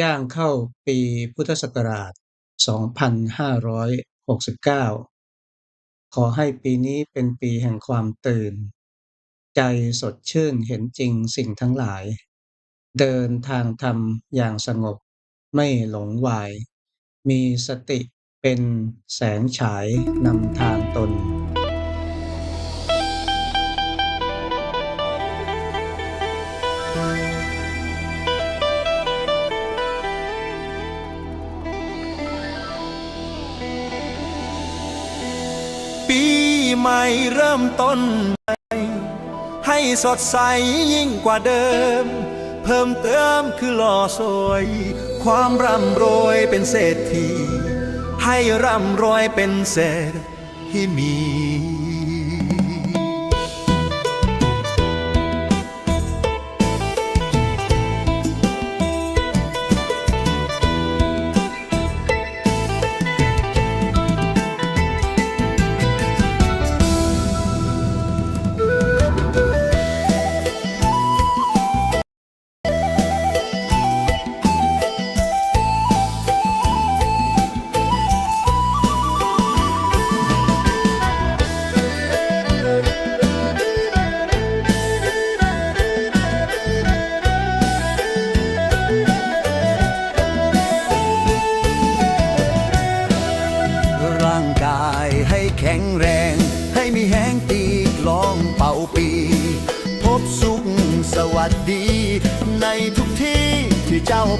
ย่างเข้าปีพุทธศักราช 2569 ขอให้ปีนี้เป็นปีแห่งความตื่น ใจสดชื่นเห็นจริงสิ่งทั้งหลาย เดินทางธรรมอย่างสงบไม่หลงวาย มีสติเป็นแสงฉายนำทางตน หม่เริ่มต้นใหม่ให้สดใสยิ่งกว่าเดิม เพิ่มเติมคือหล่อสวย ความร่ำรวยเป็นเศรษฐีให้ร่ำรวยเป็นเศรษฐีมี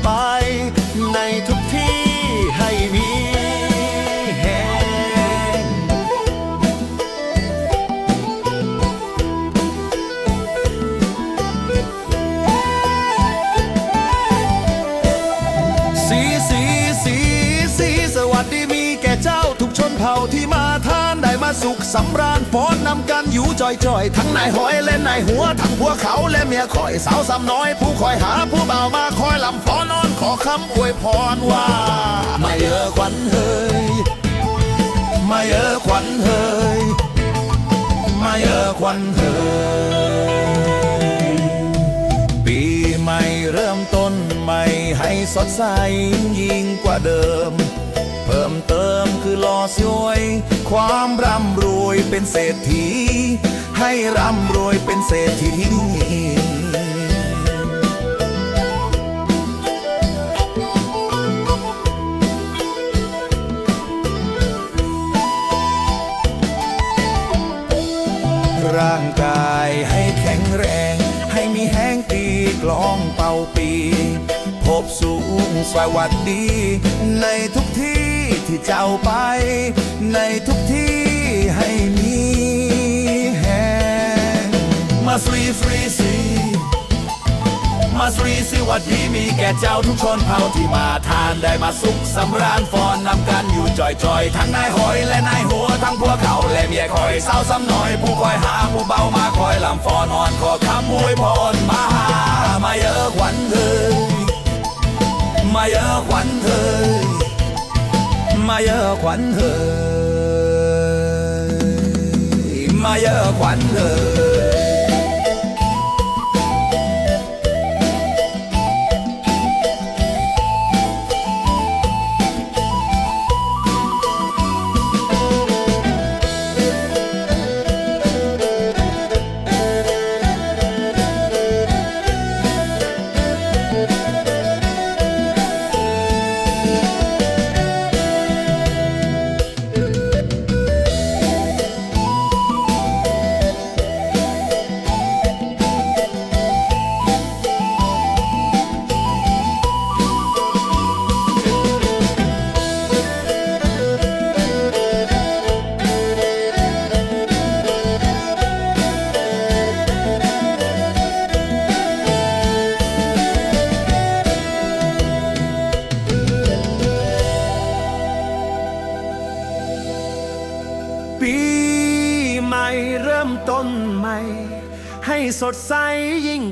ไป ในทุกที่ให้มีแห้งสีสีสีสีสวัสดีมีแก่เจ้าทุกชนเผ่าที่มาทานได้มาสุขสำราญฟ้อนนำกัน จอยจอยๆทั้งนายหอยและนายหัว ทั้งพวกเขาและเมียคอยสาวสำน้อย ผู้คอยหาผู้เบาวมาคอยลำฟ้อนอนขอคำอวยพรว่า มาเยอะขวัญเฮยมาเยอะขวัญเฮยมาเยอะขวัญเฮยปีใหม่เริ่มต้นใหม่ให้สดใสยิ่งกว่าเดิม คือหล่อสวย ความร่ำรวยเป็นเศรษฐี ให้ร่ำรวยเป็นเศรษฐีร่างกายให้แข็งแรง ให้มีแห้งตีกลองเป่าปี พบสูงสวัสดีในทุกที่ที่ เจ้าไป ในทุกที่ให้มีแหงมาสรีฟรีซีมาสรีสิวัสดีมีแก่เจ้าทุกชนเผ่าที่มาทานได้มาสุขสำราญฟอนนำกันอยู่จอยจอยๆทั้งนายหอยและนายหัวทั้งพวกเขาและเมียคอยสาวซ้ำน้อย ผู้คอยหาผู้เบามาคอยลำฟอนอ่อนขอคำอวยพรมาหามาเยอะขวัญเธอมาเยอะขวัญเธอ มาเยอะขวั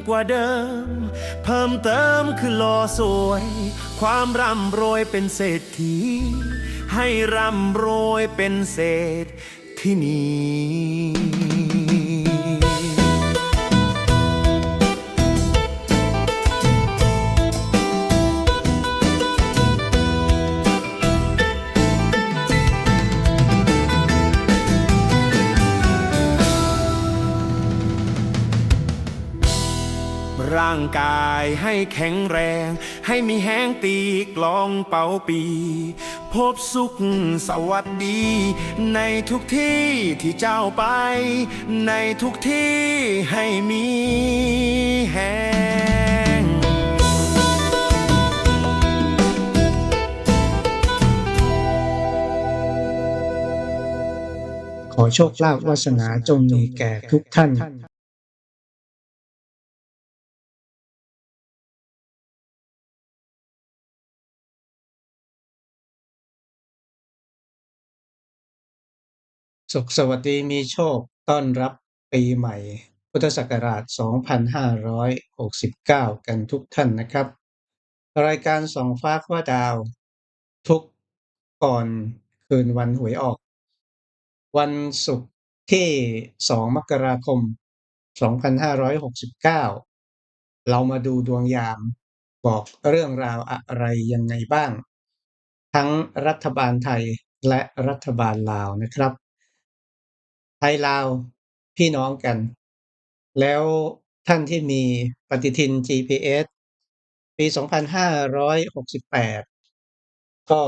กว่าเดิม เพิ่มเติมคือหล่อสวย ความร่ำรวยเป็นเศรษฐี ให้ร่ำรวยเป็นเศรษฐีนี้างกายให้แข็งแรง ให้มีแห้งตีกลองเป่าปี พบสุขสวัสดี ในทุกที่ที่เจ้าไป ในทุกที่ให้มีแห้งขอโชคลาภวาสนาจงมีแก่ทุกท่าน สุขสวัสดีมีโชคต้อนรับปีใหม่ พุทธศักราช 2569 กันทุกท่านนะครับ รายการสองฟ้าคว้าดาว ทุกก่อนคืนวันหวยออก วันศุกร์ที่ 2 มกราคม 2569 เรามาดูดวงยามบอกเรื่องราวอะไรยังไงบ้าง ทั้งรัฐบาลไทยและรัฐบาลลาวนะครับ ยลาวพี่น้องกัน แล้วท่านที่มีปฏิทิน GPS ปี 2568 ก็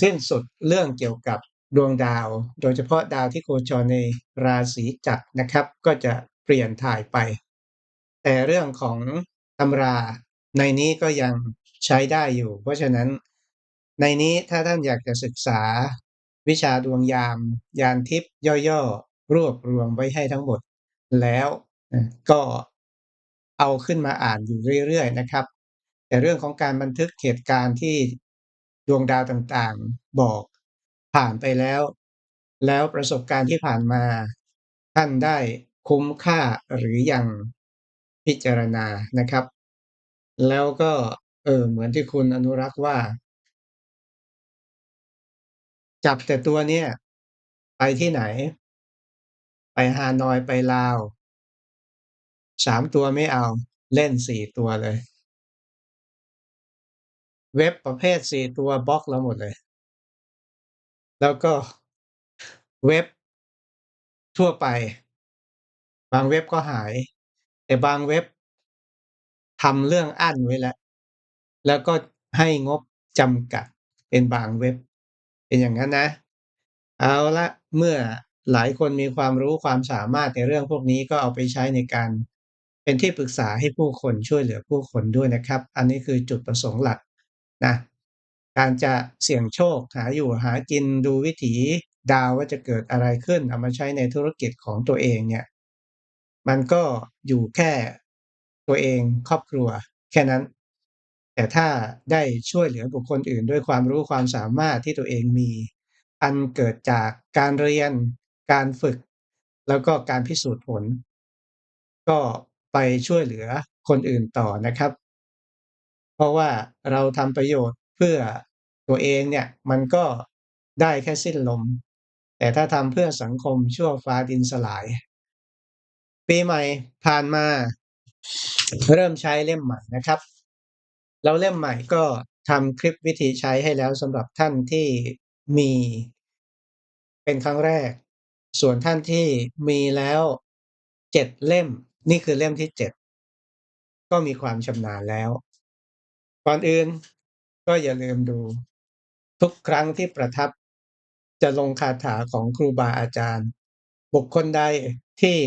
สิ้นสุดเรื่องเกี่ยวกับดวงดาว โดยเฉพาะดาวที่โคจรในราศีจักรนะครับ ก็จะเปลี่ยนถ่ายไป แต่เรื่องของตำราในนี้ก็ยังใช้ได้อยู่ เพราะฉะนั้นในนี้ถ้าท่านอยากจะศึกษาวิชาดวงยาม ยานทิพย์ย่อ รวบรวมไว้ให้ทั้งหมดแล้วก็เอาขึ้นมาอ่านอยู่เรื่อยๆนะครับ แต่เรื่องของการบันทึกเหตุการณ์ที่ดวงดาวต่างๆบอกผ่านไปแล้ว แล้วประสบการณ์ที่ผ่านมา ท่านได้คุ้มค่าหรือยังพิจารณานะครับ แล้วก็เออเหมือนที่คุณอนุรักษ์ว่า จับแต่ตัวเนี้ยไปที่ไหน ไปฮานอย ไปลาว สามตัวไม่เอา เล่นสี่ตัวเลย เว็บประเภทสี่ตัวบล็อกเราหมดเลย แล้วก็เว็บทั่วไป บางเว็บก็หาย แต่บางเว็บทำเรื่องอั้นไว้แล้ว แล้วก็ให้งบจำกัดเป็นบางเว็บ เป็นอย่างนั้นนะ เอาละเมื่อ หลายคนมีความรู้ความสามารถในเรื่องพวกนี้ก็เอาไปใช้ในการเป็นที่ปรึกษาให้ผู้คนช่วยเหลือผู้คนด้วยนะครับ อันนี้คือจุดประสงค์หลักนะการจะเสี่ยงโชคหาอยู่หากินดูวิถีดาวว่าจะเกิดอะไรขึ้นเอามาใช้ในธุรกิจของตัวเองเนี่ยมันก็อยู่แค่ตัวเองครอบครัวแค่นั้น แต่ถ้าได้ช่วยเหลือบุคคลอื่น ด้วยความรู้ความสามารถที่ตัวเองมี อันเกิดจากการเรียน การฝึก แล้วก็การพิสูจน์ผล ก็ไปช่วยเหลือคนอื่นต่อนะครับ เพราะว่าเราทำประโยชน์เพื่อตัวเองเนี่ยมันก็ได้แค่สิ้นลม แต่ถ้าทำเพื่อสังคมชั่วฟ้าดินสลาย ปีใหม่ผ่านมา เริ่มใช้เล่มใหม่นะครับแล้วเล่มใหม่ก็ทำคลิปวิธีใช้ให้แล้วสำหรับท่านที่มีเป็นครั้งแรก ส่วนท่านที่มีแล้วเจ็ดเล่ม นี่คือเล่มที่เจ็ดก็มีความชำนาญแล้วก่อนอื่นก็อย่าลืมดู ทุกครั้งที่ประทับจะลงคาถาของครูบาอาจารย์ บุคคลใดที่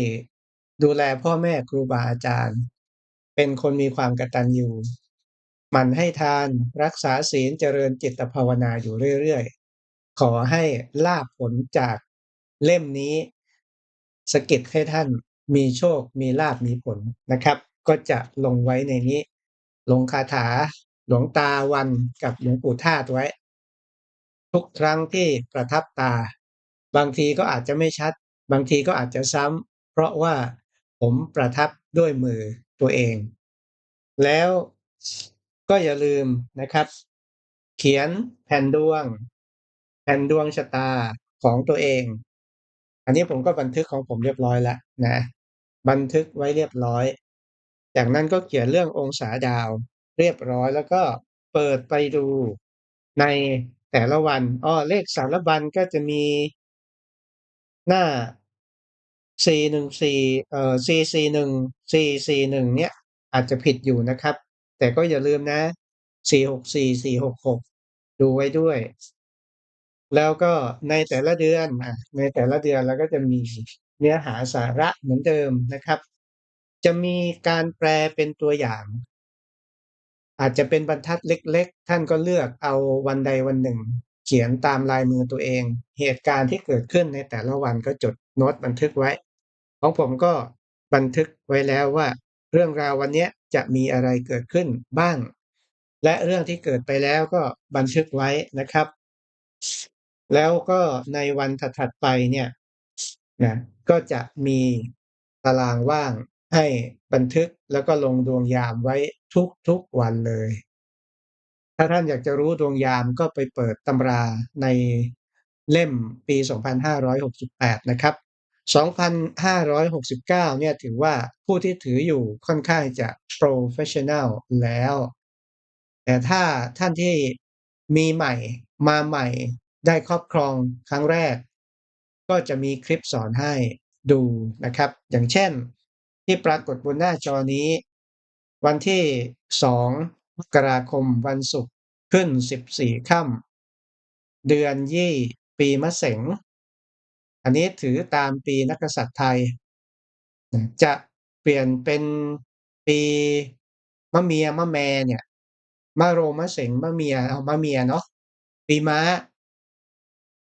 ดูแลพ่อแม่ครูบาอาจารย์ เป็นคนมีความกตัญญูหมันให้ทานรักษาศีลเจริญจิตภาวนาอยู่เรื่อยๆ ขอให้ลาบผลจาก เล่มนี้สกิดให้ท่านมีโชค มีลาบมีผลนะครับ ก็จะลงไว้ในนี้ ลงคาถาหลวงตาวันกับหลวงปู่ทาตไว้ ทุกครั้งที่ประทับตา บางทีก็อาจจะไม่ชัด บางทีก็อาจจะซ้ำเพราะว่าผมประทับด้วยมือตัวเอง แล้วก็อย่าลืมนะครับ เขียนแผ่นดวง แผ่นดวงชะตาของตัวเอง อันนี้ผมก็บันทึกของผมเรียบร้อยแล้วนะ บันทึกไว้เรียบร้อย จากนั้นก็เขียนเรื่ององศาดาว เรียบร้อยแล้วก็เปิดไปดูในแต่ละวันอ้อเลขสารบัญก็จะมีหน้า414เอ่อ441 441เนี่ยอาจจะผิดอยู่นะครับ แต่ก็อย่าลืมนะ 464 466 ดูไว้ด้วย แล้วก็ในแต่ละเดือนในแต่ละเดือนเราก็จะมีเนื้อหาสาระเหมือนเดิมนะครับ จะมีการแปลเป็นตัวอย่าง อาจจะเป็นบรรทัดเล็ก ๆ ท่านก็เลือกเอาวันใดวันหนึ่ง เขียนตามลายมือตัวเอง เหตุการณ์ที่เกิดขึ้นในแต่ละวันก็จดโน้ตบันทึกไว้ ของผมก็บันทึกไว้แล้วว่า เรื่องราววันนี้จะมีอะไรเกิดขึ้นบ้าง และเรื่องที่เกิดไปแล้วก็บันทึกไว้นะครับ แล้วก็ในวันถัดๆไปเนี่ยนะก็จะมีตารางว่างให้บันทึกแล้วก็ลงดวงยามไว้ทุกๆวันเลย ถ้าท่านอยากจะรู้ดวงยามก็ไปเปิดตำราในเล่มปี 2568 นะครับ 2,569 เนี่ยถือว่าผู้ที่ถืออยู่ค่อนข้างจะโพรเฟสชันนัลแล้ว แต่ถ้าท่านที่มีใหม่มาใหม่ ได้ครอบครองครั้งแรก ก็จะมีคลิปสอนให้ดูนะครับ อย่างเช่นที่ปรากฏบนหน้าจอนี้ วันที่ 2 มกราคมวันศุกร์ขึ้น 14ค่ำเดือนยี่ปีมะเสงอันนี้ถือตามปีนักษัตริย์ไทย จะเปลี่ยนเป็นปีมะเมียมะแมเนี่ยมะโรมะเสงมะเมียเอามะเมียเนาะปีม้า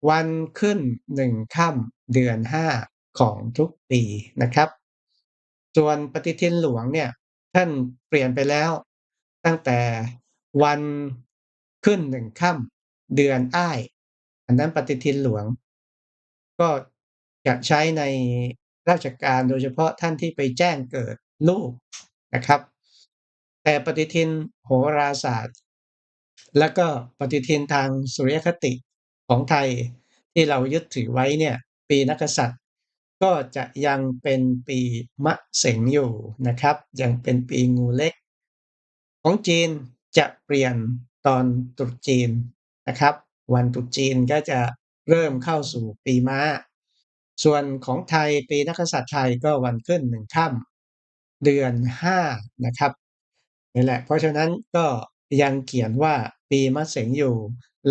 วันขึ้น1ค่ำเดือน5ของทุกปีนะครับ ส่วนปฏิทินหลวงเนี่ยท่านเปลี่ยนไปแล้ว ตั้งแต่วันขึ้น1ค่ำเดือนอ้าย อันนั้นปฏิทินหลวง ก็จะใช้ในราชการโดยเฉพาะท่านที่ไปแจ้งเกิดลูกนะครับ แต่ปฏิทินโหราศาสตร์ แล้วก็ปฏิทินทางสุริยคติ ของไทยที่เรายึดถือไว้เนี่ยปีนักกษัตริย์ ก็จะยังเป็นปีมะเสงอยู่นะครับ ยังเป็นปีงูเล็ก ของจีนจะเปลี่ยนตอนตรุษจีนนะครับ วันตรุษจีนก็จะเริ่มเข้าสู่ปีม้า ส่วนของไทยปีนักกษัตริย์ไทยก็วันขึ้น1ค่ำเดือน5นะครับนี่แหละ เพราะฉะนั้นก็ยังเขียนว่าปีมะเสงอยู่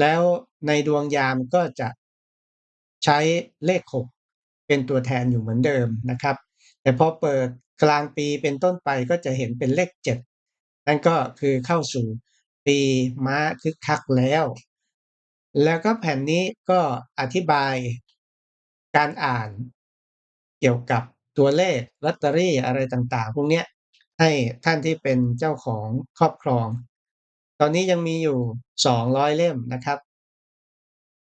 แล้ว ในดวงยามก็จะใช้เลข 6 เป็นตัวแทนอยู่เหมือนเดิมนะครับ แต่พอเปิดกลางปีเป็นต้นไปก็จะเห็นเป็นเลข 7 นั่นก็คือเข้าสู่ปีม้าคึกคักแล้ว แล้วก็แผ่นนี้ก็อธิบายการอ่านเกี่ยวกับตัวเลขลอตเตอรี่อะไรต่างๆ พวกนี้ให้ท่านที่เป็นเจ้าของครอบครอง ตอนนี้ยังมีอยู่ 200 เล่มนะครับ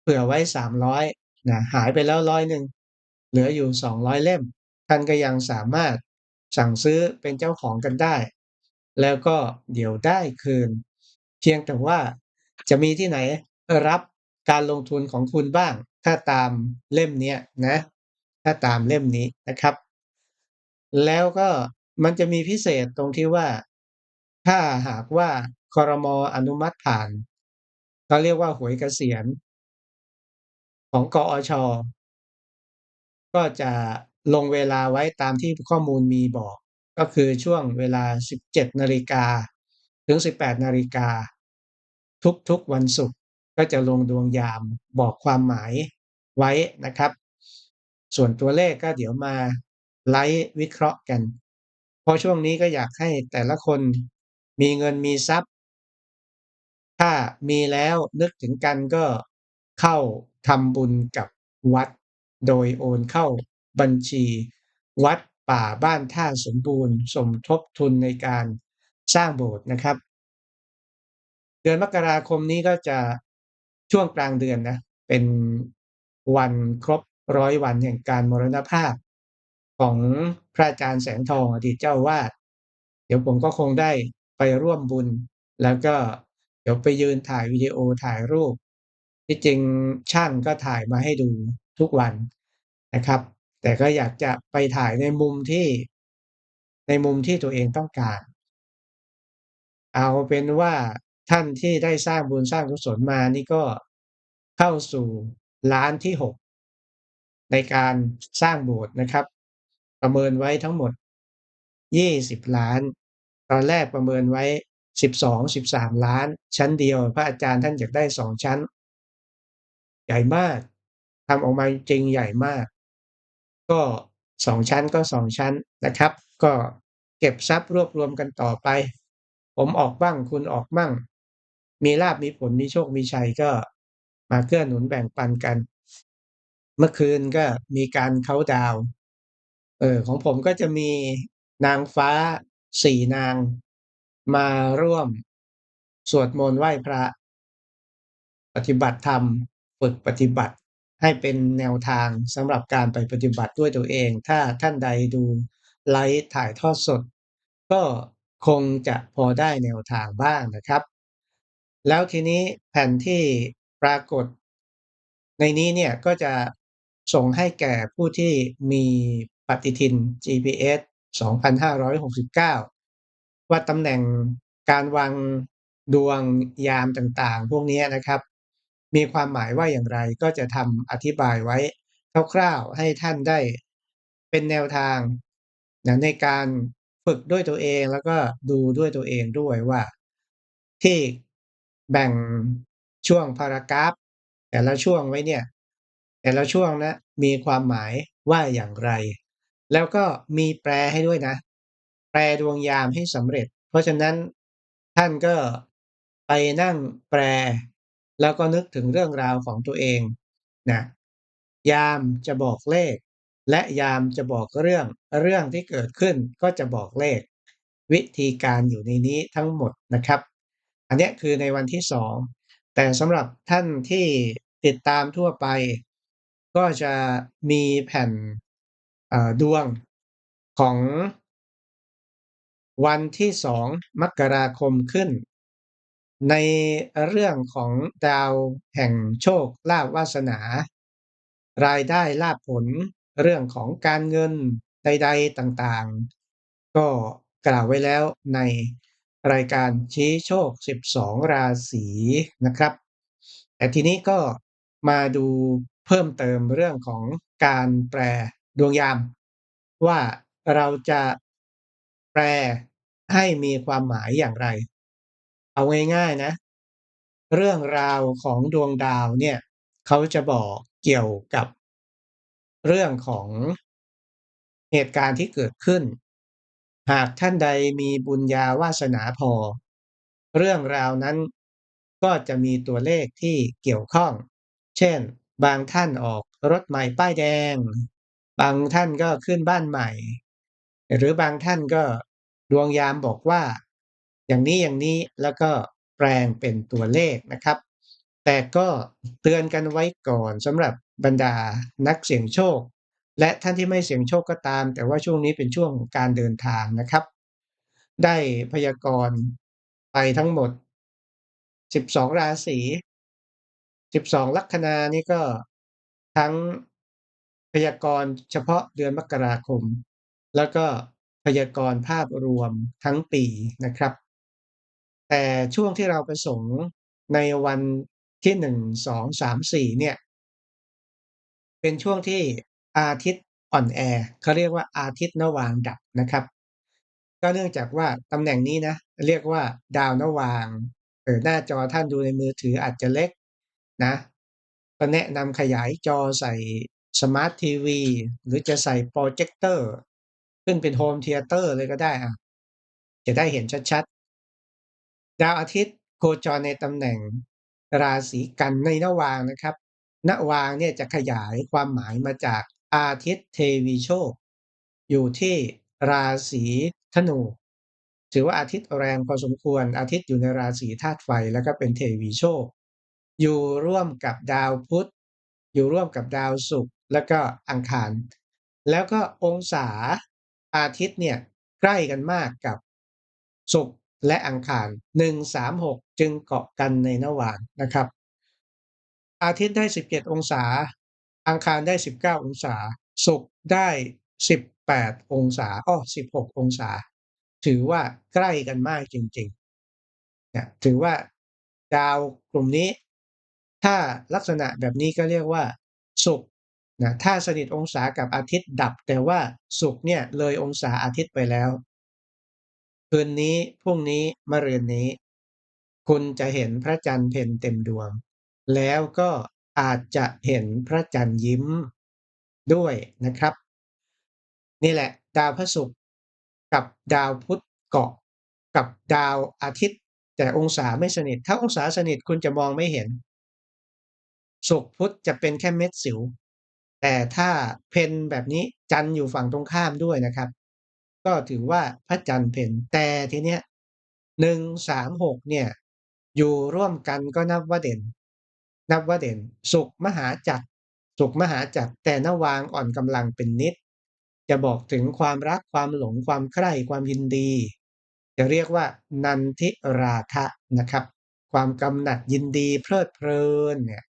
เผื่อไว้300นะหายไปแล้ว100หนึ่งเหลืออยู่200เล่ม ท่านก็ยังสามารถสั่งซื้อเป็นเจ้าของกันได้ แล้วก็เดี๋ยวได้คืน เพียงแต่ว่าจะมีที่ไหนรับการลงทุนของคุณบ้าง ถ้าตามเล่มนี้นะ ถ้าตามเล่มนี้นะครับ แล้วก็มันจะมีพิเศษตรงที่ว่า ถ้าหากว่าคอรมอ.อนุมัติผ่านเขาเรียกว่าหวยเกษียณ ของกอช.ก็จะลงเวลาไว้ตามที่ข้อมูลมีบอก ก็คือช่วงเวลา 17 นาฬิกา ถึง 18 นาฬิกา ทุกๆวันศุกร์ก็จะลงดวงยามบอกความหมายไว้นะครับ ส่วนตัวเลขก็เดี๋ยวมาไลฟ์วิเคราะห์กัน เพราะช่วงนี้ก็อยากให้แต่ละคนมีเงินมีทรัพย์ ถ้ามีแล้วนึกถึงกันก็เข้า ทำบุญกับวัด โดยโอนเข้าบัญชี วัดป่าบ้านท่าสมบูรณ์ สมทบทุนในการสร้างโบสถ์นะครับ เดือนมกราคมนี้ก็จะช่วงกลางเดือนนะ เป็นวันครบ100วันแห่งการมรณภาพ ของพระอาจารย์แสงทองอดีตเจ้าวาสเดี๋ยวผมก็คงได้ไปร่วมบุญ แล้วก็เดี๋ยวไปยืนถ่ายวิดีโอถ่ายรูป ที่จริงช่างก็ถ่ายมาให้ดูทุกวันนะครับ แต่ก็อยากจะไปถ่ายในมุมที่ในมุมที่ตัวเองต้องการ เอาเป็นว่าท่านที่ได้สร้างบุญสร้างกุศลมานี่ก็เข้าสู่ล้านที่6ในการสร้างโบสถ์นะครับ ประเมินไว้ทั้งหมด20ล้าน ตอนแรกประเมินไว้12-13ล้าน ชั้นเดียว พระอาจารย์ท่านอยากได้2ชั้น ใหญ่มากทำออกมาจริงใหญ่มาก ก็2ชั้นก็2ชั้นนะครับ ก็เก็บทรัพย์รวบรวมกันต่อไป ผมออกบ้างคุณออกมั่ง มีลาภมีผลมีโชคมีชัยก็มาเกื้อหนุนแบ่งปันกัน เมื่อคืนก็มีการเคาดาวเออของผมก็จะมีนางฟ้า4นาง มาร่วม สวดมนต์ไหว้พระ ปฏิบัติธรรม ฝึกปฏิบัติ ให้เป็นแนวทางสำหรับการไปปฏิบัติด้วยตัวเอง ถ้าท่านใดดูไลฟ์ถ่ายทอดสด ก็คงจะพอได้แนวทางบ้างนะครับ แล้วทีนี้แผ่นที่ปรากฏ ในนี้เนี่ยก็จะส่งให้แก่ผู้ที่มีปฏิทิน GPS 2569 ว่าตำแหน่งการวางดวงยามต่างๆ พวกนี้นะครับ มีความหมายว่าอย่างไรก็จะทำอธิบายไว้คร่าวๆให้ท่านได้เป็นแนวทางนะในการฝึกด้วยตัวเองแล้วก็ดูด้วยตัวเองด้วยว่า ที่แบ่งช่วง Paragraph แต่ละช่วงไว้เนี่ย แต่ละช่วงนะมีความหมายว่าอย่างไร แล้วก็มีแปลให้ด้วยนะ แปลดวงยามให้สำเร็จ เพราะฉะนั้นท่านก็ไปนั่งแปล แล้วก็นึกถึงเรื่องราวของตัวเองนะยามจะบอกเลข และยามจะบอกเรื่องเรื่องที่เกิดขึ้นก็จะบอกเลข วิธีการอยู่ในนี้ทั้งหมดนะครับ อันนี้คือในวันที่2แต่สำหรับท่านที่ติดตามทั่วไป ก็จะมีแผ่นดวงของวันที่2มกราคมขึ้น ในเรื่องของดาวแห่งโชคลาภวาสนา รายได้ลาภผล เรื่องของการเงินใด ๆ ต่างๆ ก็กล่าวไว้แล้วในรายการชี้โชค 12 ราศีนะครับ แต่ทีนี้ก็มาดูเพิ่มเติมเรื่องของการแปลดวงยาม ว่าเราจะแปลให้มีความหมายอย่างไร เอาง่ายๆนะ เรื่องราวของดวงดาวเนี่ยเขาจะบอกเกี่ยวกับเรื่องของเหตุการณ์ที่เกิดขึ้น หากท่านใดมีบุญญาวาสนาพอ เรื่องราวนั้นก็จะมีตัวเลขที่เกี่ยวข้อง เช่น บางท่านออกรถใหม่ป้ายแดง บางท่านก็ขึ้นบ้านใหม่ หรือบางท่านก็ดวงยามบอกว่า อย่างนี้ๆแล้วก็แปลงเป็นตัวเลขนะครับ แต่ก็เตือนกันไว้ก่อนสำหรับบรรดานักเสี่ยงโชค และท่านที่ไม่เสี่ยงโชคก็ตาม แต่ว่าช่วงนี้เป็นช่วงการเดินทางนะครับ ได้พยากรณ์ไปทั้งหมด 12 ราศี 12 ลัคนานี่ก็ทั้งพยากรณ์เฉพาะเดือนมกราคม แล้วก็พยากรณ์ภาพรวมทั้งปีนะครับ แต่ช่วงที่เราประสงค์ในวันที่ 1 2 3 4 เนี่ย เป็นช่วงที่อาทิตย์อ่อนแอ เขาเรียกว่า อาทิตย์นวางดับนะครับ ก็เนื่องจากว่าตำแหน่งนี้นะ เรียกว่า ดาวนวาง เอ่อ หน้าจอท่านดูในมือถืออาจจะเล็กนะ ก็แนะนำขยายจอใส่สมาร์ตทีวี หรือจะใส่โพรเจกเตอร์ ขึ้นเป็นโฮมเธียเตอร์เลยก็ได้อะ จะได้เห็นชัด ๆ ดาวอาทิตย์โคจรในตำแหน่งราศีกันในนวางนะครับนวางเนี่ยจะขยายความหมายมาจากอาทิตย์เทวีโชค อยู่ที่ราศีธนู ถือว่าอาทิตย์แรงพอสมควร อาทิตย์อยู่ในราศีธาตุไฟแล้วก็เป็นเทวีโชค อยู่ร่วมกับดาวพุธ อยู่ร่วมกับดาวศุกร์แล้วก็อังคาร แล้วก็องศาอาทิตย์เนี่ยใกล้กันมากกับศุกร์ และอังคาร 136 จึงเกาะกันในนวางนะครับ อาทิตย์ได้ 17 องศา อังคารได้ 19 องศา ศุกร์ได้ 18 องศาอ้อ16 องศา ถือว่าใกล้กันมากจริงๆเนี่ยถือว่าดาวกลุ่มนี้ ถ้าลักษณะแบบนี้ก็เรียกว่าศุกร์นะถ้าสนิทองศากับอาทิตย์ดับ แต่ว่าศุกร์เนี่ยเลยองศาอาทิตย์ไปแล้ว คืนนี้ พรุ่งนี้ มะรืนนี้ คุณจะเห็นพระจันทร์เพ็ญเต็มดวง แล้วก็อาจจะเห็นพระจันทร์ยิ้มด้วยนะครับ นี่แหละ ดาวพระศุกร์กับดาวพุธเกาะ กับดาวอาทิตย์ แต่องศาไม่สนิท ถ้าองศาสนิทคุณจะมองไม่เห็นศุกร์พุธจะเป็นแค่เม็ดสิว แต่ถ้าเพนแบบนี้จันทร์อยู่ฝั่งตรงข้ามด้วยนะครับ ก็ถือว่าพระจันทร์เพนแต่ทีเนี้ยหนึ่งสามหกเนี่ย อยู่ร่วมกันก็นับว่าเด่น นับว่าเด่น สุขมหาจักรสุขมหาจักรแต่นวางอ่อนกำลังเป็นนิด จะบอกถึงความรักความหลงความใคร่ความยินดี จะเรียกว่า นันทิราคะนะครับ ความกำหนัดยินดีเพลิดเพลินเนี่ย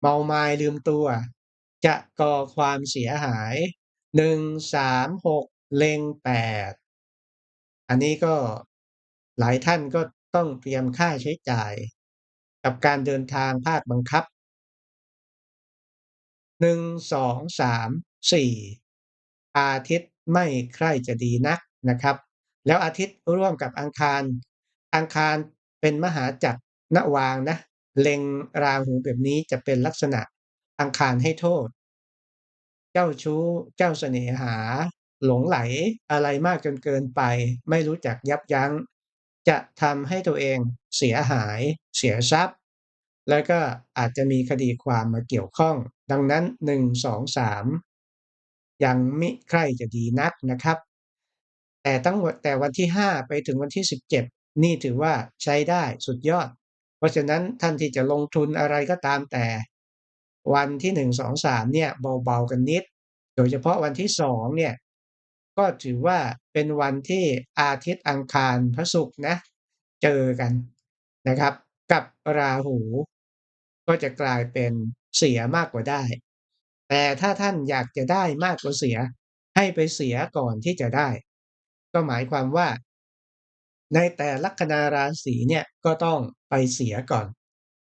เมามายลืมตัว จะก่อความเสียหายหนึ่งสามหก เล็งแปดอันนี้ก็หลายท่านก็ต้องเตรียมค่าใช้จ่าย กับการเดินทางภาคบังคับหนึ่งสองสามสี่อาทิตย์ไม่ใคร่จะดีนักนะครับ แล้วอาทิตย์ร่วมกับอังคาร อังคารเป็นมหาจักรนวางนะ เล็งราหูแบบนี้จะเป็นลักษณะอังคารให้โทษ เจ้าชู้ เจ้าเสน่หา หลงไหลอะไรมากจนเกินไป ไม่รู้จักยับยัง้ง จะทำให้ตัวเองเสียหาย เสียทรัพย์ แล้วก็อาจจะมีคดีความมาเกี่ยวข้อง ดังนั้นหนึ่งสองสามยังมิใครจะดีนักนะครับ แต่ตั้งแต่วันที่ห้าไปถึงวันที่สิบเจ็ดนี่ถือว่าใช้ได้สุดยอด เพราะฉะนั้นท่านที่จะลงทุนอะไรก็ตามแต่ วันที่หนึ่งสองสามเนี่ยเบาๆกันนิดโดยเฉพาะวันที่สองเนี่ย ก็ถือว่าเป็นวันที่อาทิตย์อังคารพระศุกร์นะ เจอกันนะครับ กับราหู ก็จะกลายเป็นเสียมากกว่าได้ แต่ถ้าท่านอยากจะได้มากกว่าเสีย ให้ไปเสียก่อนที่จะได้ ก็หมายความว่า ในแต่ลัคนาราศีเนี่ยก็ต้องไปเสียก่อน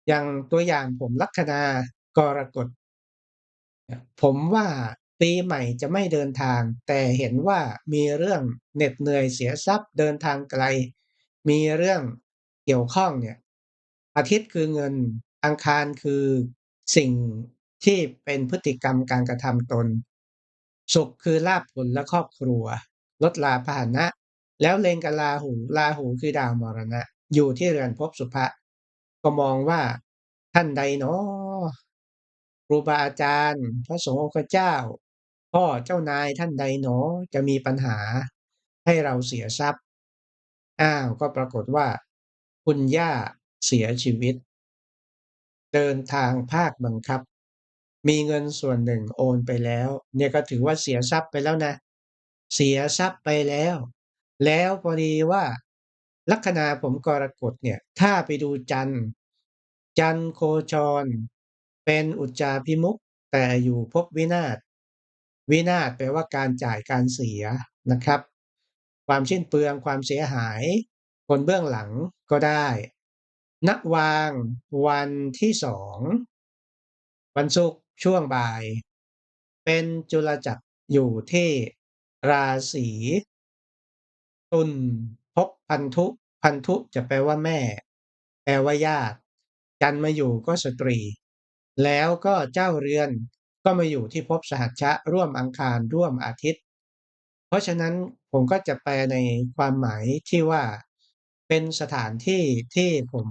อย่างตัวอย่างผมลัคนากรกฎผมว่า ปีใหม่จะไม่เดินทาง แต่เห็นว่ามีเรื่องเหน็ดเหนื่อยเสียทรัพย์เดินทางไกล มีเรื่องเกี่ยวข้องเนี่ยอาทิตย์คือเงินอังคารคือสิ่งที่เป็นพฤติกรรมการกระทำตนศุกร์คือลาภผลและครอบครัว ลดลาพาหนะ แล้วเลงกับลาหูลาหูคือดาวมรณะ อยู่ที่เรือนภพสุภะก็มองว่าท่านใดเนาะครูบาอาจารย์ พระสงฆ์องค์เจ้า พ่อเจ้านายท่านใดหนอจะมีปัญหาให้เราเสียทรัพย์ อ้าวก็ปรากฏว่า คุณย่าเสียชีวิต เดินทางภาคบังคับ มีเงินส่วนหนึ่งโอนไปแล้ว เนี่ยก็ถือว่าเสียทรัพย์ไปแล้วนะ เสียทรัพย์ไปแล้ว แล้วพอดีว่า ลัคนาผมกรกฎเนี่ย ถ้าไปดูจันจันโคจร เป็นอุจจาพิมุกแต่อยู่ภพวินาศ วินาศแปลว่าการจ่ายการเสียนะครับ ความสิ้นเปลืองความเสียหาย คนเบื้องหลังก็ได้ณวางวันที่สองวันศุกร์ช่วงบ่าย เป็นจุลจักรอยู่ที่ราศีตุลภพพันธุ พันธุจะแปลว่าแม่ แปลว่าญาติจันมาอยู่ก็สตรี แล้วก็เจ้าเรือน ก็มาอยู่ที่ภพสหัชชะร่วมอังคารร่วมอาทิตย์ เพราะฉะนั้นผมก็จะแปลในความหมายที่ว่าเป็นสถานที่ที่ผม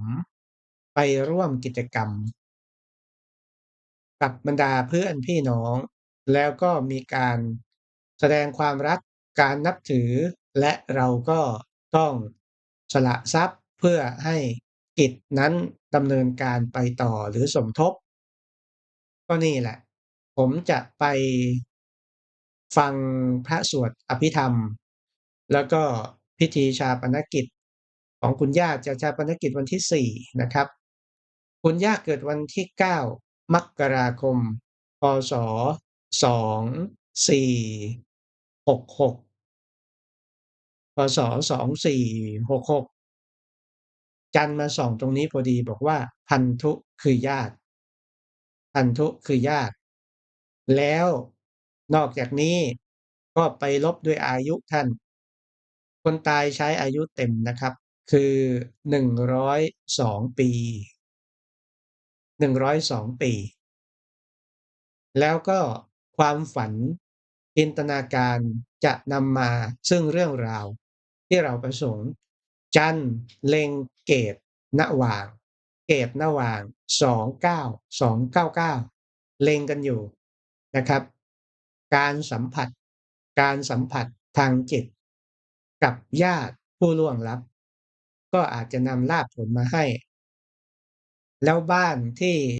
ไปร่วมกิจกรรม กับบรรดาเพื่อนพี่น้อง แล้วก็มีการแสดงความรักการนับถือ และเราก็ต้องสละทรัพย์เพื่อให้กิจนั้นดำเนินการไปต่อหรือสมทบ ก็นี่แหละ ผมจะไปฟังพระสวดอภิธรรม แล้วก็พิธีชาปนกิจของคุณย่าจะชาปนกิจวันที่สี่นะครับ คุณย่าเกิดวันที่เก้ามกราคม พศสองสี่หกหกพศสองสี่หกหกจันมาส่องตรงนี้พอดีบอกว่าพันธุคือญาติ พันธุคือญาติ แล้วนอกจากนี้ก็ไปลบด้วยอายุท่าน คนตายใช้อายุเต็มนะครับ คือ 102 ปี 102 ปี แล้วก็ความฝันจินตนาการจะนำมาซึ่งเรื่องราว ที่เราประสงค์ จันเลงเกตณว่าง เกตณว่าง 29 299 เลงกันอยู่ นะครับ การสัมผัส การสัมผัสทางจิต กับญาติผู้ล่วงลับ ก็อาจจะนำลาภผลมาให้ แล้วบ้านที่